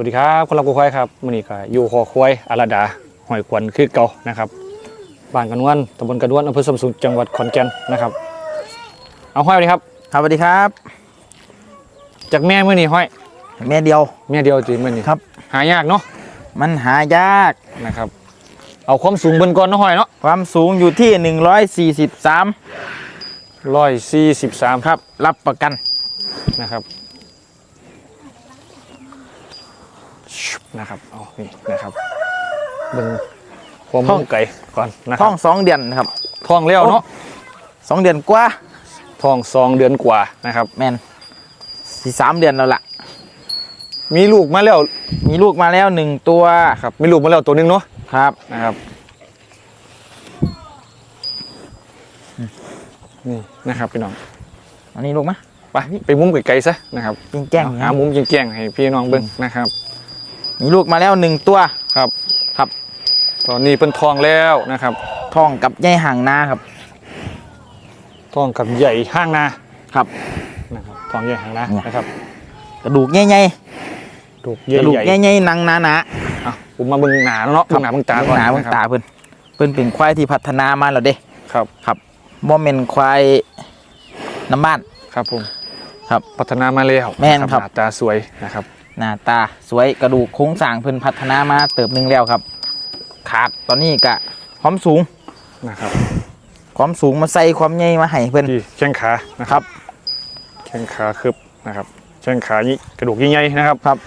วัสดีครับคนรักกูควายครับมื่อนี้ก็อยู่คอควายอาราดาหอยขวัญคือเก่านะครับบ้านกันนวนตำบลกันนวนอำเภอสมสุขจังหวัดขอนแก่นนะครับเอาห้อยไปครับครับสวัสดีครับ จากแม่มื่อนี้ห้อย แม่เดียวแม่เดียวจีมื่อนี้ครับ หายากเนาะมันหายากนะครับ เอาความสูงเบนก่อนเนาะห้อยเนาะความสูงอยู่ที่ 143ร้อยสี่สิบสามครับ รับประกันนะครับชุบ นะครับเอานี่นะครับเบิ่งความท้องมุ่งไก่ก่อนนะคท้รัอบงสองเดือนนะครับท้องแล้วเนาะสองเดือนกว่าท้องสองเดือนกว่านะครับ แมนสี่สามเดือนแล้วล่ะ มีลูกมาแล้วมีลูกมาแล้วหนึ่งตัวครับมีลูกมาแล้วตัวหนึงเนาะครับนะครับนี่นะครับพี่น้องอันนี้ลูกไหมไปไปมุมไกลๆซะนะครับจริงแจ้งเอาหามุมแจ้งๆให้พี่น้องเบิ่งนะครับ มีลูกมาแล้วหนึ่งตัวครับครับ ตอนนี้เป็นทองแล้วนะครับท้องกับใยห่างนาครับ ทองกับใหญ่ห้างนาครับนะครับทองใหญ่ห้างนาเนี่ยนะครับ กระดูกใหญ่ถูกๆใหญ่กระดูกใหญ่ใหญ่ๆหนังหนาหนาอะผมมาเบิ่งหนาเนาะครัเบิ่งหนาเบิ่งตาก่อนหนาเบิ่งนะครับตาเพิ่นเพิ่นเป็นควายที่พัฒนามาแล้วเด้ครับครับบ่แม่นควายน้ำบ้านครับผมครับพัฒนามาแล้วแม่นครับหน้าตาสวยนะครับ หน้าตาสวยกระดูกโครงสร้างเพิ่นพัฒนามาเติบหนึ่งแล้วครับ ขาดตอนนี้กะความสูงนะครับความสูงมาใส่ความใหญ่มาให้เพิ่นที่แข้งขานะคครัรับบแข้งขาคืบนะครับแข้งขานี่กระดูกใหญ่ๆนะครับครับ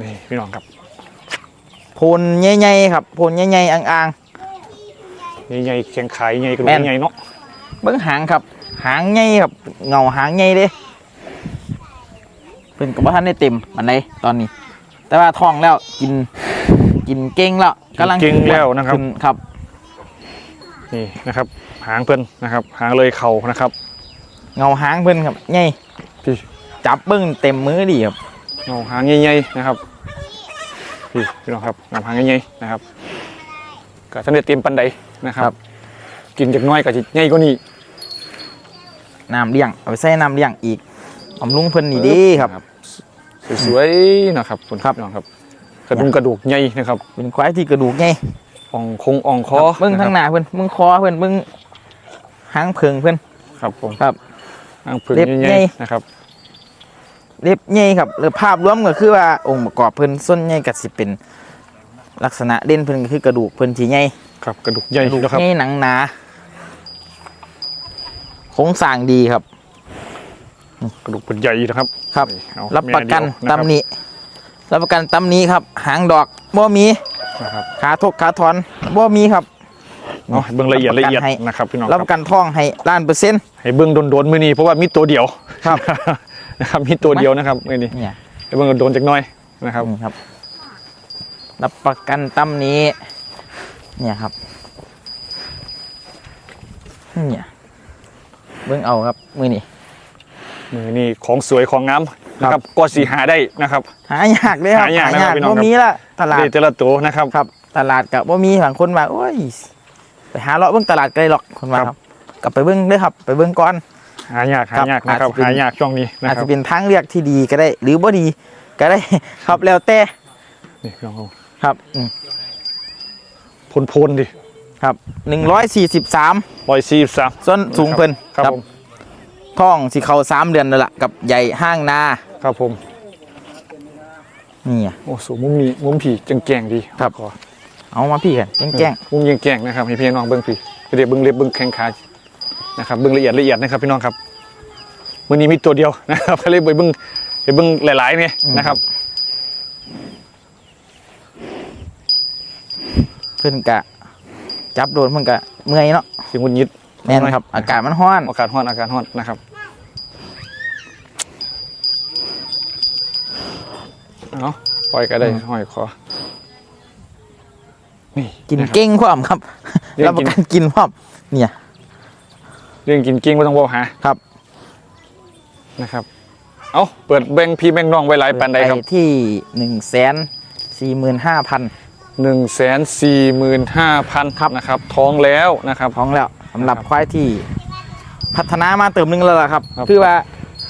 นี่พี่น้องครับโพนใหญ่ๆครับโพนใหญ่ๆอ่างใหญ่ๆแข้งขาใหญ่กระดูแม่กนใหญ่เนาะๆเบิ่งหางครับ หางใหญ่ครับเงาหางใหญ่เด้เพิ่นก็บ่ทันได้เต็มปานใดตอนนี้ แต่ว่าท้องแล้วกินกินเก่งแล้วกำลังเก่งแล้วนะครับขึ้ครับนี่นะครับ หางเพิ่นนะครับ หางเลยเข่านะครับ เงาหางเพิ่นครับใหญ่พี่จับเบิ่งเต็มมือดีครับเงาหางใหญ่ๆนะครับพี่พี่น้องครับเงาหางใหญ่ๆนะครับก็ท่านได้เตรียมปันใดนะครับครับ กินจากน้อยก็จะใหญ่กว่านี้ น้ำเลี้ยงเอาไปใส่น้ำเลี้ยงอีกบำรุงเพิ่นนี่ดีครับ สวยๆนะครับคุณครับพี่น้องครับ กระดุมกระดูกใหญ่นะครับเป็นควายที่กระดูกใหญ่อ่องคงอ่องคอเบิ้งนะคทารับงหน้าเพิ่นเบิ้งคอเพิ่นเบิ้งหางเพิงเพิ่นครับผมครับหางผึ่งเล็บใหใหญ่ญ่ๆนะครับเล็บใหญ่ครับหรือภาพรวมก็คือว่าองค์ประกอบเพิ่นส่วนใหญ่ก็สิเป็น ลักษณะเด่นเพิ่นก็คือกระดูกเพิ่นที่ใหญ่ครับกระดูกใหญ่กระดูกนะครับใหญ่หนังหนาโครงสร้างดีครับ กระดูกเป็นใหญ่นะครับ ครับ เอารับประกันแม่เดียวตำหนิรับประกันตำหนิครับ หางดอกบ่มีนะครับขาทกขาถอนบ่มีครับ เนาะเบิ่งละเอียดรับละประกันเอียดให้ นะครับพี่น้องครัรับบประกันท่องให้ล้านเปอร์เซ็นต์ ให้เบิ่งโดนๆมือนี้เพราะว่ามีตัวเดียวครับ นะครับมีตัวเดียวนะครับมือนี้เนี่ยให้เบิ่งโดนๆจักหน้อยนะครับนี่ครับ รับประกันตำหนี้เนี่ยครับเนี่ย เบิ่งเอาครับมือนี่มือนี้ของสวยของงามนะครับก็สีหาได้นะครับ หายากเลยครับหายากนะครับพี่น้องครับ บ่มีละตลาดได้แต่ละตัวนะครับ ครับ ตลาดกับบ่มีบางคนมาโอ้ยไปหาเลาะเบิ่งตลาดไกลหรอกคนว่าคครัรับ บกลับไปเบิ่งเด้อครับ ไปเบิ่งก่อน หายากหายากนะครับอาจจะเป็น หายากช่วงนี้นะอาจครัจะบเป็นทางเลือกที่ดีก็ได้ หรือบ่ดีก็ได้ ครับแล้วแต่นี่พี่น้องครับอืมพลพลๆดิ ครับ143ร้อยสี่สิบสามส่วนสูงเพิ่นครับผมท้องสิเข้าสามเดือนแล้วล่ะกับใหญ่ห้างนาครับผมนี่อะโอ้สูงมุมมีมุมผีจังแกงดีครับขอเอามาพี่กันแจ้งมุมยังแกงนะครับให้พี่น้องเบิ้งผีเดี๋ยวเบิ้งเล็บเบิ้งแข้งขานะครับเบิ้งละเอียดละเอียดนะครับพี่น้องครับมือนี้มีตัวเดียวนะครับก็เลยไปเบิ้งไปเบิ้งหลายๆเนี่ยนะครับๆเพิ่นกะ จับโดนเพิ่นกะเมื่อยเนาะสิงุนยิดแม่นครับ อากาศมันร้อนอากาศร้อนอากาศร้อนนะครับเอาปล่อยก็ได้ห้อยคอนี่กินนะครับเก่งพร้อมครับเรื่องกินรับประกันกินพร้อมเนี่ยเรื่องกินกิ้งไม่ต้องบอกหาครับนะครับ เอาเปิดแบงพี่แบงน้องไว้หลายปันใดครับไปที่หนึ่งแสนสี่หมื่นห้าพัน หนึ่งแสนสี่หมื่นห้าพันครับนะครับ ท้องแล้วนะครับ ท้องแล้วสำหรับครับควายที่พัฒนามาเติมหนึงแล้วล่ะครับ ครับ คือว่า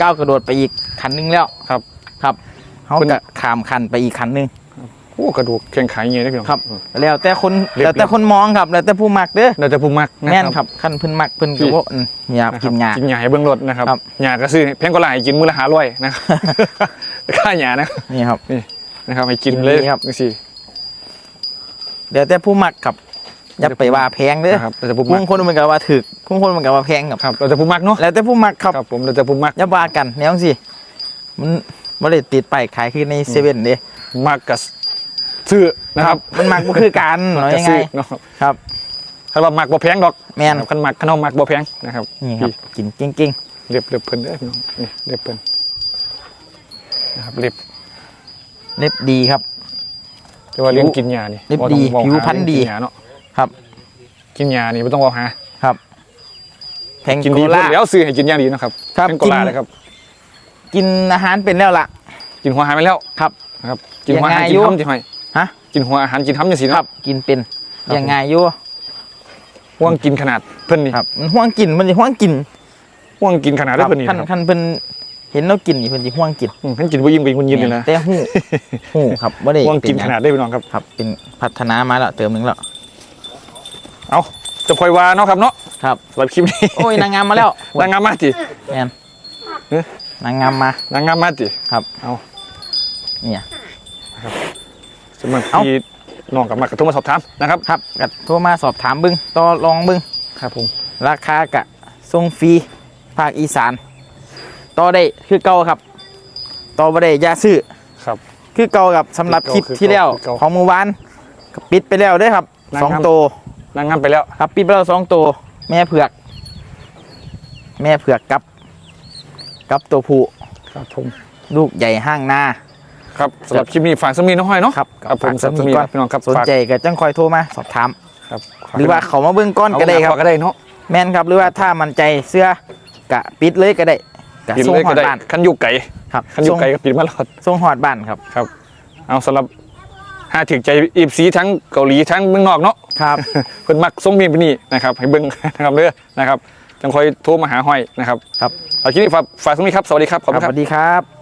ก้าวกระโดดไปอีกคันหนึงแล้วครับ ครับเขาเพิ่นจะขามคันไปอีกคันหนึง โอ้กระดูกแข็งขาเงี้ยได้พี่น้อง ครับ แล้วแต่คนเรียบ แล้วแต่คนมองครับ แล้วแต่ผู้มักเด้อเราจะพูดมากนะแม่นครับคันเพิ่นมักเพิ่นพี่ก็บ่อืมอย่านะคกิรับนหญ้ากินหญ้าให้เบื้องรถนะครับครับหญ้าก็ซื้อแพงกว่าหลายกินมื้อละห้าร้อยนะครับ ค่าหญ้านะนี่ครับ นะครับให้กินเลยกินดีครับ นี่สิ เดี๋ยวแต่ผู้มักครับอย่าไปว่าแพงเด้อนะครับเราจะพูดบามางกคนมันก็ว่าถึกบางคนมันก็ว่าแพงครับครับเราจะพูดมากเนาะแล้วแต่ผู้มักครับครับผมเราจะพูดมากอย่าว่ากันแนวสิมันบ่ได้ติดป้ายขายคือในเซเว่นเด้มากกับซื้อนะครับ มันมักบ่คือกันเนาะกับยังไงซื้อเนาะครับถ้าว่ามากบ่แพงดอกแม่นคันมักคันเอามักบ่แพงนะครับนี่ครับกินเก่งเรียบเรียบเพิ่นเด้อพี่น้องนี่เรียบเพิ่นนะครับเรียบๆเล็บดีครับ แต่ว่าเลี้ยงกินหญ้านี่เรียบบ่ต้องดีเว้าผิวหาพรรณดี เลี้ยงกินหญ้าเนาะครับ กินหญ้านี่บ่ต้องเว้าหาครับแพงกินดีโกพูดล่า แล้วซื้อให้กินอย่างดีนะครับครับเป็นโกกินลาเลยครับ กินอาหารเป็นแล้วล่ะ กินหัวอาหารไปแล้วครับนะครับกินหัวอาหารยังไงกินอยู่ ทำจิหอยฮะ กินหัวอาหารกินทำจังสีคเนาะรับกินเป็นครับ ยังไงอยู่ห่วงกินขนาดเพิ่นนี่ครับมันห่วงกินมันสิห่วงกินห่วงกินขนาดคได้รับเพิ่นนี่คันนะครับคันเพิ่น เห็นเรากินนี่เพิ่นสิห่วงกินอืมเพิ่นกินบ่ยิ่งไปคุณยินเลยนะแต่หู้หู้ครับบ่ได้ห่วงกินเป็หขยังนาดได้พี่น้องครับ ครับ เป็นพัฒนามาแล้วเติมหนึงแล้วเอาจะคอยว่าเนาะครับเนาะครับสำหรับคลิปนี้โอ้ยนางงามมาแล้วนางงามมาติแม่นเอ๊ะนางงามมานางงามมาติครับ เอาเนี่ยสำหรับเอ้าพี่น้องกับมากระทุ่มมาสอบถามนะครับครับก็โทรมาสอบถามเบึงต่อรองเบึงครับผมราคากะส่งฟรีภาคอีสาน ต่อได้คือเก่าครับ ต่อบ่ได้อย่าซื้อครับ คือเก่ากับสำหรับคลิปคือเก่าที่แล้วคือเก่าของเมื่อวานก็ปิดไปแล้วเด้อครับนางสองงามตัวนางงามไปแล้ว ครับปิดไปแล้วสองตัวแม่เผือก แม่เผือกกับ กับตัวผู้ครับผมลูกใหญ่ห้างนา ครับสำหรับคลิปนี้ฝากสมีน้องห้อยเนาะครับครับผมฝากสำหรับสมีก่อน พี่น้องครับสนฝากใจก็จังคอยโทรมาสอบถาม ครับหรือว่าเขามาเบื้องก้อนเอาก็ได้ครับก็ได้เนาะ แม่นครับหรือว่าถ้ามันใจเสื้อกะปิดเลยก็ได้ กะปิดส่งเลยหอก็ดได้บ้านคันอยู่ไก่ครับคันอยู่ส่งไก่ก็ปิดมาแล้วส่งหอดบ้านครับครับ เอาสำหรับห้าถึงใจอีบสีทั้งเกาหลีทั้งเมืองนอกเนาะครับเพิ่นมักส่งเมียนไปนี่นะครับให้เบิ่งนะครับเด้อนะครับจังคอยโทรมาหาห้อยนะครับครับเอาคลิปนี้ฝากฝากตรงนี้ครับสวัสดีครับขอบครัคุบณสครับวัสดีครับ